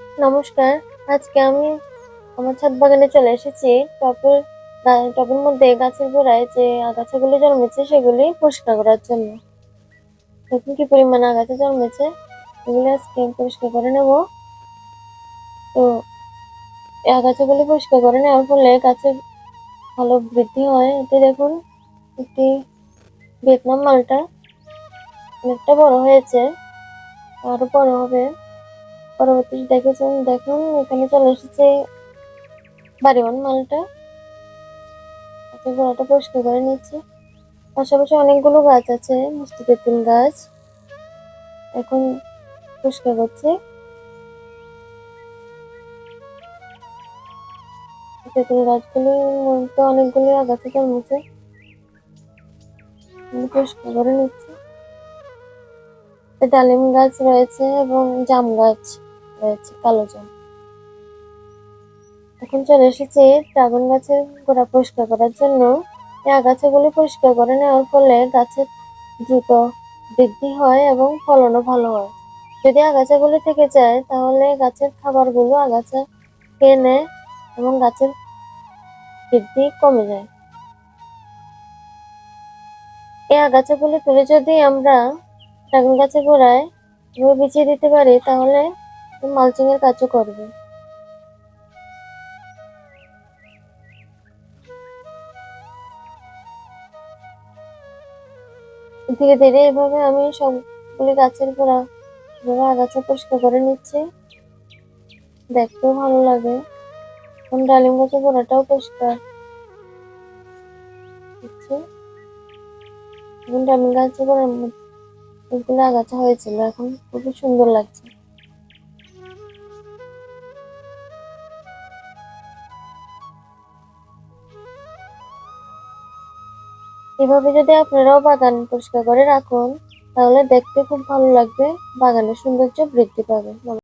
নমস্কার। আজকে আমি আমার ছাদ বাগানে চলে এসেছি। টবের গা- টবের মধ্যে গাছের গোড়ায় যে আগাছাগুলি জন্মেছে, সেগুলি পরিষ্কার করার জন্য। দেখুন কি পরিমাণ আগাছা জন্মেছে। এগুলি আজকে পরিষ্কার করে নেব। তো, এই আগাছাগুলি পরিষ্কার করে নেওয়ার ফলে গাছের ভালো বৃদ্ধি হয়। এতে দেখুন একটি ভিয়েতনাম মালটা অনেকটা বড় হয়েছে। আরও বড় হবে পরবর্তী দেখেছেন, দেখুন, এখানে চলে এসেছে বাড়িওয়ান মালটা। আচ্ছা গোড়াটা পরিষ্কার করে নিচ্ছে পাশাপাশি অনেকগুলো গাছ আছে, মিষ্টি তেঁতুল গাছ। এখন পরিষ্কার করছে। তেঁতুল গাছগুলি মধ্যে অনেকগুলি আগাছা জন্মেছে। পরিষ্কার করে নিচ্ছি। ডালিম গাছ রয়েছে এবং জাম গাছ। রয়েছে, কালো জাম এখন চলে এসেছি ড্রাগন গাছের গোড়া পরিষ্কার করার জন্য। এই আগাছাগুলি পরিষ্কার করে নেওয়ার ফলে গাছের দ্রুত বৃদ্ধি হয় এবং ফলনও ভালো হয়। যদি আগাছাগুলি থেকে যায়, তাহলে গাছের খাবারগুলো আগাছা খেয়ে নেয় এবং গাছের বৃদ্ধি কমে যায়। এই আগাছাগুলি তুলে যদি আমরা ড্রাগন গাছের গোড়ায় বিছিয়ে দিতে পারি, তাহলে মালচিং এর কাজও করবে। ধীরে ধীরে এভাবে আমি সবগুলি গাছের গোড়া, এভাবে আগাছা পরিষ্কার করে নিচ্ছি। দেখতেও ভালো লাগে। এখন ডালিম গাছের গোড়াটাও পরিষ্কার। এখন ডালিম গাছের মধ্যে অনেকগুলো আগাছা হয়েছিল, এখন খুবই সুন্দর লাগছে। এভাবে যদি আপনারাও বাগান পরিষ্কার করে রাখুন, তাহলে দেখতে খুব ভালো লাগবে, বাগানের সৌন্দর্য বৃদ্ধি পাবে।